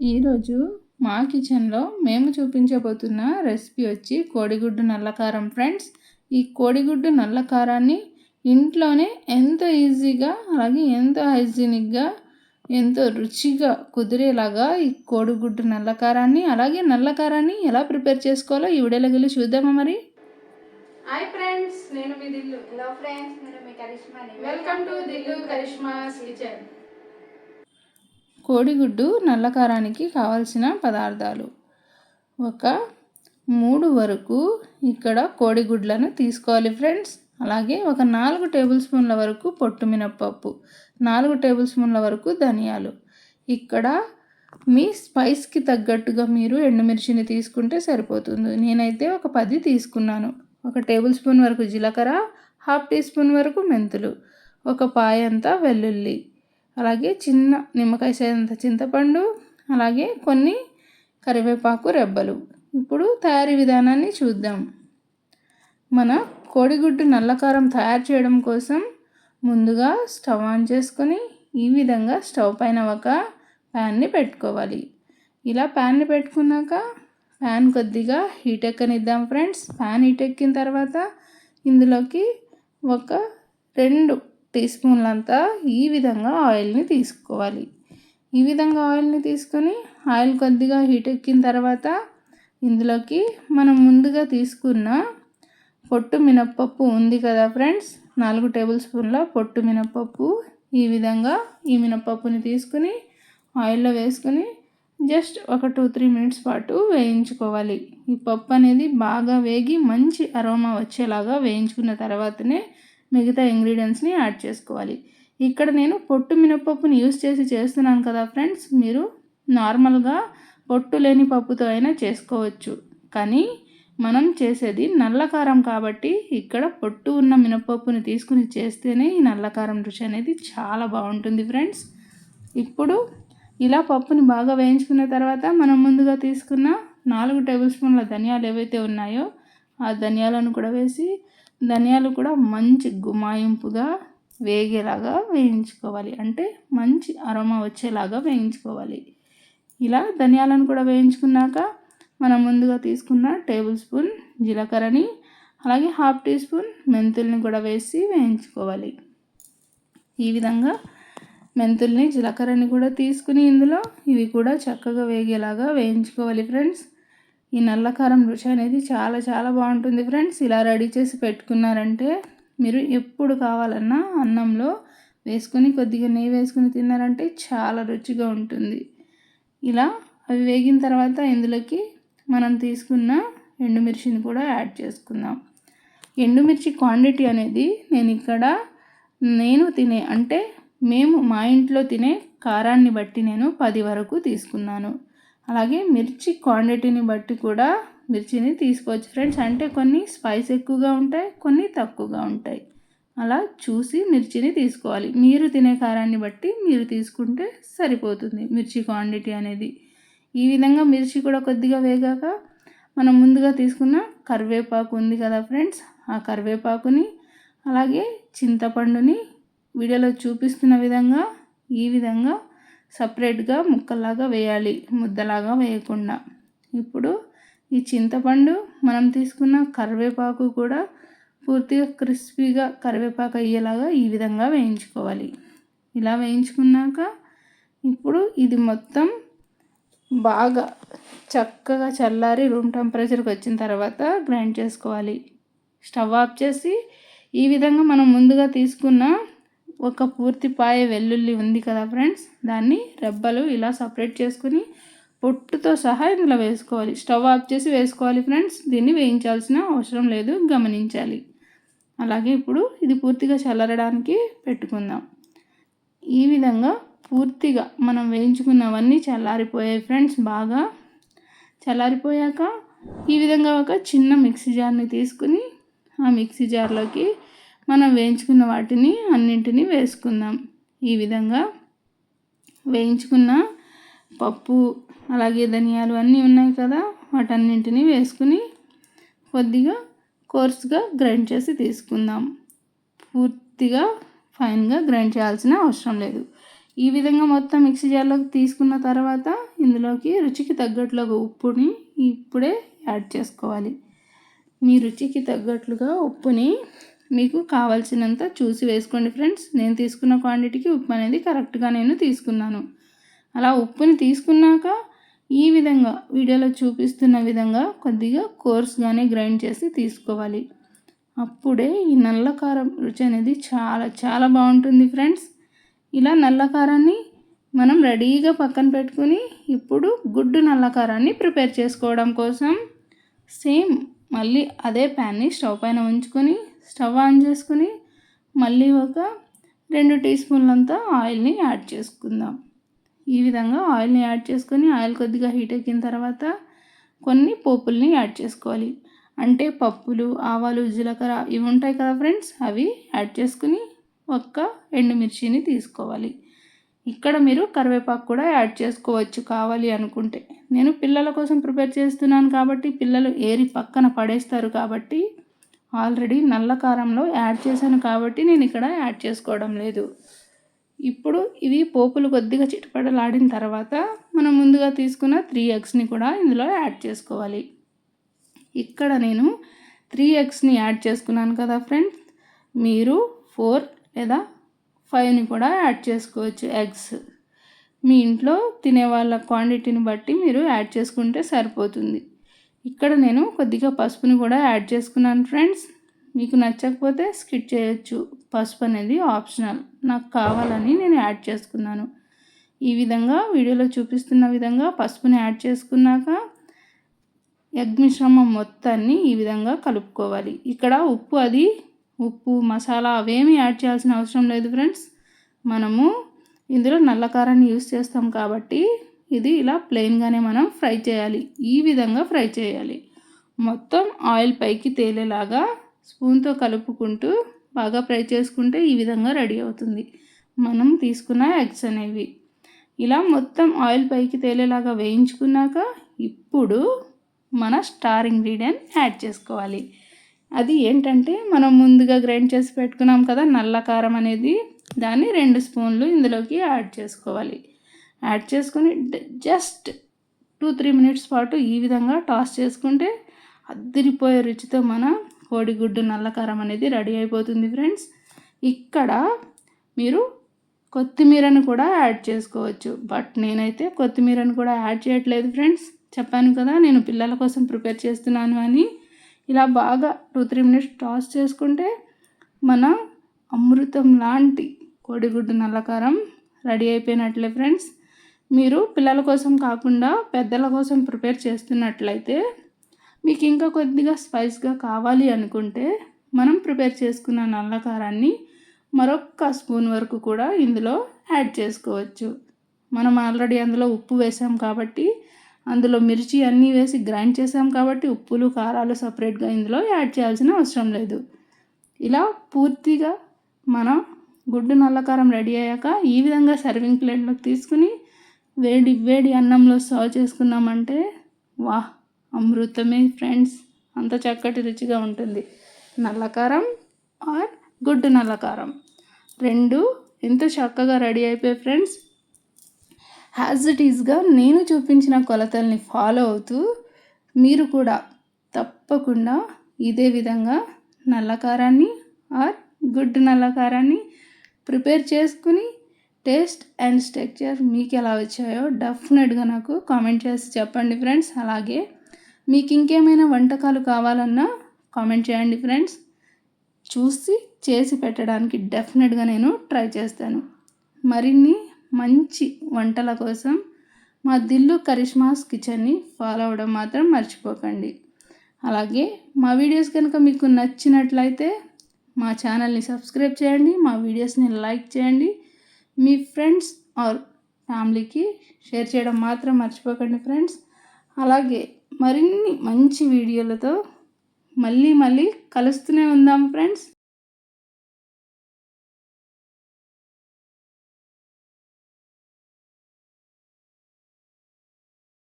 ఈరోజు మా కిచెన్లో మేము చూపించబోతున్న రెసిపీ వచ్చి కోడిగుడ్డు నల్లకారం. ఫ్రెండ్స్ ఈ కోడిగుడ్డు నల్లకారాన్ని ఇంట్లోనే ఎంత ఈజీగా అలాగే ఎంతో హైజీనిక్గా ఎంతో రుచిగా కుదిరేలాగా ఈ కోడిగుడ్డు నల్లకారాన్ని అలాగే నల్లకారాన్ని ఎలా ప్రిపేర్ చేసుకోవాలో ఈ వీడియోలోకి వెళ్ళి చూద్దామా మరి? హాయ్ ఫ్రెండ్స్ నేను మీ దిల్లు. హలో ఫ్రెండ్స్ నేను మీ Karishma welcome to Dillu Karishma's kitchen. కోడిగుడ్డు నల్లకారానికి కావలసిన పదార్థాలు. ఒక మూడు వరకు ఇక్కడ కోడిగుడ్లను తీసుకోవాలి ఫ్రెండ్స్. అలాగే ఒక నాలుగు టేబుల్ స్పూన్ల వరకు పొట్టు మినప్పప్పు నాలుగు టేబుల్ స్పూన్ల వరకు ధనియాలు. ఇక్కడ మీ స్పైస్కి తగ్గట్టుగా మీరు ఎండుమిర్చిని తీసుకుంటే సరిపోతుంది. నేనైతే ఒక పది తీసుకున్నాను. ఒక టేబుల్ స్పూన్ వరకు జీలకర్ర హాఫ్ టీ స్పూన్ వరకు మెంతులు ఒక పాయంతా వెల్లుల్లి. అలాగే చిన్న నిమ్మకాయ సేదంత చింతపండు అలాగే కొన్ని కరివేపాకు రెబ్బలు. ఇప్పుడు తయారీ విధానాన్ని చూద్దాం. మన కోడిగుడ్డు నల్లకారం తయారు చేయడం కోసం ముందుగా స్టవ్ ఆన్ చేసుకొని ఈ విధంగా స్టవ్ పైన ఒక ప్యాన్ని పెట్టుకోవాలి. ఇలా ప్యాన్ని పెట్టుకున్నాక ప్యాన్ కొద్దిగా హీట్ ఎక్కనిద్దాం ఫ్రెండ్స్. ప్యాన్ హీట్ ఎక్కిన తర్వాత ఇందులోకి ఒక రెండు టీ స్పూన్లంతా ఈ విధంగా ఆయిల్ని తీసుకోవాలి. ఈ విధంగా ఆయిల్ని తీసుకొని ఆయిల్ కొద్దిగా హీట్ ఎక్కిన తర్వాత ఇందులోకి మనం ముందుగా తీసుకున్న పొట్టు మినప్పప్పు ఉంది కదా ఫ్రెండ్స్? నాలుగు టేబుల్ స్పూన్ల పొట్టు మినప్పప్పు ఈ విధంగా ఈ మినప్పప్పుని తీసుకుని ఆయిల్లో వేసుకొని జస్ట్ ఒక టూ త్రీ మినిట్స్ పాటు వేయించుకోవాలి. ఈ పప్పు అనేది బాగా వేగి మంచి అరోమా వచ్చేలాగా వేయించుకున్న తర్వాతనే మిగతా ఇంగ్రీడియంట్స్ని యాడ్ చేసుకోవాలి. ఇక్కడ నేను పొట్టు మినపప్పుని యూస్ చేసి చేస్తున్నాను కదా ఫ్రెండ్స్ మీరు నార్మల్గా పొట్టు లేని పప్పుతో అయినా చేసుకోవచ్చు. కానీ మనం చేసేది నల్లకారం కాబట్టి ఇక్కడ పొట్టు ఉన్న మినపప్పుని తీసుకుని చేస్తేనే ఈ నల్లకారం రుచి అనేది చాలా బాగుంటుంది ఫ్రెండ్స్. ఇప్పుడు ఇలా పప్పుని బాగా వేయించుకున్న తర్వాత మనం ముందుగా తీసుకున్న నాలుగు టేబుల్ స్పూన్ల ధనియాలు ఏవైతే ఉన్నాయో ఆ ధనియాలను కూడా వేసి ధనియాలు కూడా మంచి గుమాయింపుగా వేగేలాగా వేయించుకోవాలి. అంటే మంచి అరోమా వచ్చేలాగా వేయించుకోవాలి. ఇలా ధనియాలను కూడా వేయించుకున్నాక మనం ముందుగా తీసుకున్న టేబుల్ స్పూన్ జీలకర్రని అలాగే హాఫ్ టీ స్పూన్ మెంతుల్ని కూడా వేసి వేయించుకోవాలి. ఈ విధంగా మెంతుల్ని జీలకర్రని కూడా తీసుకుని ఇందులో ఇవి కూడా చక్కగా వేగేలాగా వేయించుకోవాలి ఫ్రెండ్స్. ఈ నల్ల కారం రుచి అనేది చాలా చాలా బాగుంటుంది ఫ్రెండ్స్. ఇలా రెడీ చేసి పెట్టుకున్నారంటే మీరు ఎప్పుడు కావాలన్నా అన్నంలో వేసుకొని కొద్దిగా నెయ్యి వేసుకుని తిన్నారంటే చాలా రుచిగా ఉంటుంది. ఇలా అవి వేగిన తర్వాత ఇందులోకి మనం తీసుకున్న ఎండుమిర్చిని కూడా యాడ్ చేసుకుందాం. ఎండుమిర్చి క్వాంటిటీ అనేది నేను ఇక్కడ నేను తినే అంటే మేము మా ఇంట్లో తినే కారాన్ని బట్టి నేను పది వరకు తీసుకున్నాను. అలాగే మిర్చి క్వాంటిటీని బట్టి కూడా మిర్చిని తీసుకోవచ్చు. ఫ్రెండ్స్ అంటే కొన్ని స్పైస్ ఎక్కువగా ఉంటాయి కొన్ని తక్కువగా ఉంటాయి. అలా చూసి మిర్చిని తీసుకోవాలి. మీరు తినే కారాన్ని బట్టి మీరు తీసుకుంటే సరిపోతుంది మిర్చి క్వాంటిటీ అనేది. ఈ విధంగా మిర్చి కూడా కొద్దిగా వేగాక మనం ముందుగా తీసుకున్న కరివేపాకు ఉంది కదా ఫ్రెండ్స్ ఆ కరివేపాకుని అలాగే చింతపండుని వీడియోలో చూపిస్తున్న విధంగా ఈ విధంగా సపరేట్గా ముక్కల్లాగా వేయాలి ముద్దలాగా వేయకుండా. ఇప్పుడు ఈ చింతపండు మనం తీసుకున్న కరివేపాకు కూడా పూర్తిగా క్రిస్పీగా కరివేపాకు అయ్యేలాగా ఈ విధంగా వేయించుకోవాలి. ఇలా వేయించుకున్నాక ఇప్పుడు ఇది మొత్తం బాగా చక్కగా చల్లారి రూమ్ టెంపరేచర్కి వచ్చిన తర్వాత గ్రైండ్ చేసుకోవాలి. స్టవ్ ఆఫ్ చేసి ఈ విధంగా మనం ముందుగా తీసుకున్న ఒక పూర్తి పాయ వెల్లుల్లి ఉంది కదా ఫ్రెండ్స్? దాన్ని రెబ్బలు ఇలా సపరేట్ చేసుకుని పొట్టుతో సహా ఇందులో వేసుకోవాలి. స్టవ్ ఆఫ్ చేసి వేసుకోవాలి ఫ్రెండ్స్. దీన్ని వేయించాల్సిన అవసరం లేదు. గమనించాలి. అలాగే ఇప్పుడు ఇది పూర్తిగా చల్లరడానికి పెట్టుకుందాం. ఈ విధంగా పూర్తిగా మనం వేయించుకున్నవన్నీ చల్లారిపోయాయి ఫ్రెండ్స్ బాగా. చల్లారిపోయాక ఈ విధంగా ఒక చిన్న మిక్సీ జార్ని తీసుకుని ఆ మిక్సీ జార్లోకి మనం వేయించుకున్న వాటిని అన్నింటినీ వేసుకుందాం. ఈ విధంగా వేయించుకున్న పప్పు అలాగే ధనియాలు అన్నీ ఉన్నాయి కదా వాటన్నింటినీ వేసుకుని కొద్దిగా కోర్స్గా గ్రైండ్ చేసి తీసుకుందాం. పూర్తిగా ఫైన్గా గ్రైండ్ చేయాల్సిన అవసరం లేదు. ఈ విధంగా మొత్తం మిక్సీ జార్లోకి తీసుకున్న తర్వాత ఇందులోకి రుచికి తగ్గట్లుగా ఉప్పుని ఇప్పుడే యాడ్ చేసుకోవాలి. మీ రుచికి తగ్గట్లుగా ఉప్పుని మీకు కావాల్సినంత చూసి వేసుకోండి ఫ్రెండ్స్. నేను తీసుకున్న క్వాంటిటీకి ఉప్పు అనేది కరెక్ట్గా నేను తీసుకున్నాను. అలా ఉప్పుని తీసుకున్నాక ఈ విధంగా వీడియోలో చూపిస్తున్న విధంగా కొద్దిగా కోర్స్గానే గ్రైండ్ చేసి తీసుకోవాలి. అప్పుడే ఈ నల్ల కారం రుచి అనేది చాలా చాలా బాగుంటుంది ఫ్రెండ్స్. ఇలా నల్ల కారాన్ని మనం రెడీగా పక్కన పెట్టుకుని ఇప్పుడు గుడ్డు నల్ల కారాన్ని ప్రిపేర్ చేసుకోవడం కోసం సేమ్ మళ్ళీ అదే ప్యాన్ని స్టవ్ పైన ఉంచుకొని స్టవ్ ఆన్ చేసుకుని మళ్ళీ ఒక రెండు టీ స్పూన్లంతా ఆయిల్ని యాడ్ చేసుకుందాం. ఈ విధంగా ఆయిల్ని యాడ్ చేసుకొని ఆయిల్ కొద్దిగా హీట్ ఎక్కిన తర్వాత కొన్ని పోపుల్ని యాడ్ చేసుకోవాలి. అంటే పప్పులు ఆవాలు జీలకర్ర ఇవి ఉంటాయి కదా ఫ్రెండ్స్ అవి యాడ్ చేసుకుని ఒక్క ఎండుమిర్చిని తీసుకోవాలి. ఇక్కడ మీరు కరివేపాకు కూడా యాడ్ చేసుకోవచ్చు కావాలి అనుకుంటే. నేను పిల్లల కోసం ప్రిపేర్ చేస్తున్నాను కాబట్టి పిల్లలు ఏరి పక్కన పడేస్తారు కాబట్టి ఆల్రెడీ నల్ల కారంలో యాడ్ చేశాను కాబట్టి నేను ఇక్కడ యాడ్ చేసుకోవడం లేదు. ఇప్పుడు ఇవి పోపులు కొద్దిగా చిటపడలాడిన తర్వాత మనం ముందుగా తీసుకున్న త్రీ ఎగ్స్ని కూడా ఇందులో యాడ్ చేసుకోవాలి. ఇక్కడ నేను త్రీ ఎగ్స్ని యాడ్ చేసుకున్నాను కదా ఫ్రెండ్స్. మీరు ఫోర్ లేదా ఫైవ్ని కూడా యాడ్ చేసుకోవచ్చు ఎగ్స్. మీ ఇంట్లో తినే వాళ్ళ క్వాంటిటీని బట్టి మీరు యాడ్ చేసుకుంటే సరిపోతుంది. ఇక్కడ నేను కొద్దిగా పసుపుని కూడా యాడ్ చేసుకున్నాను ఫ్రెండ్స్. మీకు నచ్చకపోతే స్కిట్ చేయొచ్చు. పసుపు అనేది ఆప్షనల్. నాకు కావాలని నేను యాడ్ చేసుకున్నాను. ఈ విధంగా వీడియోలో చూపిస్తున్న విధంగా పసుపుని యాడ్ చేసుకున్నాక ఎగ్ మిశ్రమం మొత్తాన్ని ఈ విధంగా కలుపుకోవాలి. ఇక్కడ ఉప్పు అది ఉప్పు మసాలా అవేమీ యాడ్ చేయాల్సిన అవసరం లేదు ఫ్రెండ్స్. మనము ఇందులో నల్ల కారాన్ని యూస్ చేస్తాం కాబట్టి ఇది ఇలా ప్లెయిన్గానే మనం ఫ్రై చేయాలి. ఈ విధంగా ఫ్రై చేయాలి. మొత్తం ఆయిల్ పైకి తేలేలాగా స్పూన్తో కలుపుకుంటూ బాగా ఫ్రై చేసుకుంటే ఈ విధంగా రెడీ అవుతుంది. మనం తీసుకున్న ఎగ్స్ అనేవి. ఇలా మొత్తం ఆయిల్ పైకి తేలేలాగా వేయించుకున్నాక ఇప్పుడు మన స్టార్ ఇంగ్రీడియంట్ యాడ్ చేసుకోవాలి. అది ఏంటంటే మనం ముందుగా గ్రైండ్ చేసి పెట్టుకున్నాం కదా నల్ల కారం అనేది దాన్ని రెండు స్పూన్లు ఇందులోకి యాడ్ చేసుకోవాలి. యాడ్ చేసుకొని జస్ట్ టూ త్రీ మినిట్స్ పాటు ఈ విధంగా టాస్ చేసుకుంటే అద్దరిపోయే రుచితో మన కోడిగుడ్డు నల్లకారం అనేది రెడీ అయిపోతుంది ఫ్రెండ్స్. ఇక్కడ మీరు కొత్తిమీరను కూడా యాడ్ చేసుకోవచ్చు. బట్ నేనైతే కొత్తిమీరను కూడా యాడ్ చేయట్లేదు ఫ్రెండ్స్. చెప్పాను కదా నేను పిల్లల కోసం ప్రిపేర్ చేస్తున్నాను అని. ఇలా బాగా టూ త్రీ మినిట్స్ టాస్ చేసుకుంటే మన అమృతం లాంటి కోడిగుడ్డు నల్లకారం రెడీ అయిపోయినట్లే ఫ్రెండ్స్. మీరు పిల్లల కోసం కాకుండా పెద్దల కోసం ప్రిపేర్ చేస్తున్నట్లయితే మీకు ఇంకా కొద్దిగా స్పైస్గా కావాలి అనుకుంటే మనం ప్రిపేర్ చేసుకున్న నల్లకారాన్ని మరొక స్పూన్ వరకు కూడా ఇందులో యాడ్ చేసుకోవచ్చు. మనం ఆల్రెడీ అందులో ఉప్పు వేసాం కాబట్టి అందులో మిర్చి అన్నీ వేసి గ్రైండ్ చేసాం కాబట్టి ఉప్పులు కారాలు సపరేట్గా ఇందులో యాడ్ చేయాల్సిన అవసరం లేదు. ఇలా పూర్తిగా మన గుడ్డు నల్లకారం రెడీ అయ్యాక ఈ విధంగా సర్వింగ్ ప్లేట్లోకి తీసుకుని వేడి వేడి అన్నంలో సర్వ్ చేసుకున్నామంటే వాహ్ అమృతమే ఫ్రెండ్స్. అంత చక్కటి రుచిగా ఉంటుంది. నల్లకారం ఆర్ గుడ్డు నల్లకారం. రెండు ఎంత చక్కగా రెడీ అయిపోయి ఫ్రెండ్స్. యాజ్ ఇట్ ఈజ్గా నేను చూపించిన కొలతల్ని ఫాలో అవుతూ మీరు కూడా తప్పకుండా ఇదే విధంగా నల్లకారాన్ని ఆర్ గుడ్డు నల్లకారాన్ని ప్రిపేర్ చేసుకుని టేస్ట్ అండ్ స్ట్రక్చర్ మీకు ఎలా వచ్చాయో డెఫినెట్గా నాకు కామెంట్ చేసి చెప్పండి ఫ్రెండ్స్. అలాగే మీకు ఇంకేమైనా వంటకాలు కావాలన్నా కామెంట్ చేయండి ఫ్రెండ్స్. చూసి చేసి పెట్టడానికి డెఫినెట్గా నేను ట్రై చేస్తాను. మరిన్ని మంచి వంటల కోసం మా దిల్లు కరిష్మాస్ కిచెన్ని ఫాలో అవ్వడం మాత్రం మర్చిపోకండి. అలాగే మా వీడియోస్ కనుక మీకు నచ్చినట్లయితే మా ఛానల్ని సబ్స్క్రైబ్ చేయండి మా వీడియోస్ని లైక్ చేయండి మీ ఫ్రెండ్స్ ఆర్ ఫ్యామిలీకి షేర్ చేయడం మాత్రం మర్చిపోకండి ఫ్రెండ్స్. అలాగే మరిన్ని మంచి వీడియోలతో మళ్ళీ మళ్ళీ కలుస్తూనే ఉందాం ఫ్రెండ్స్.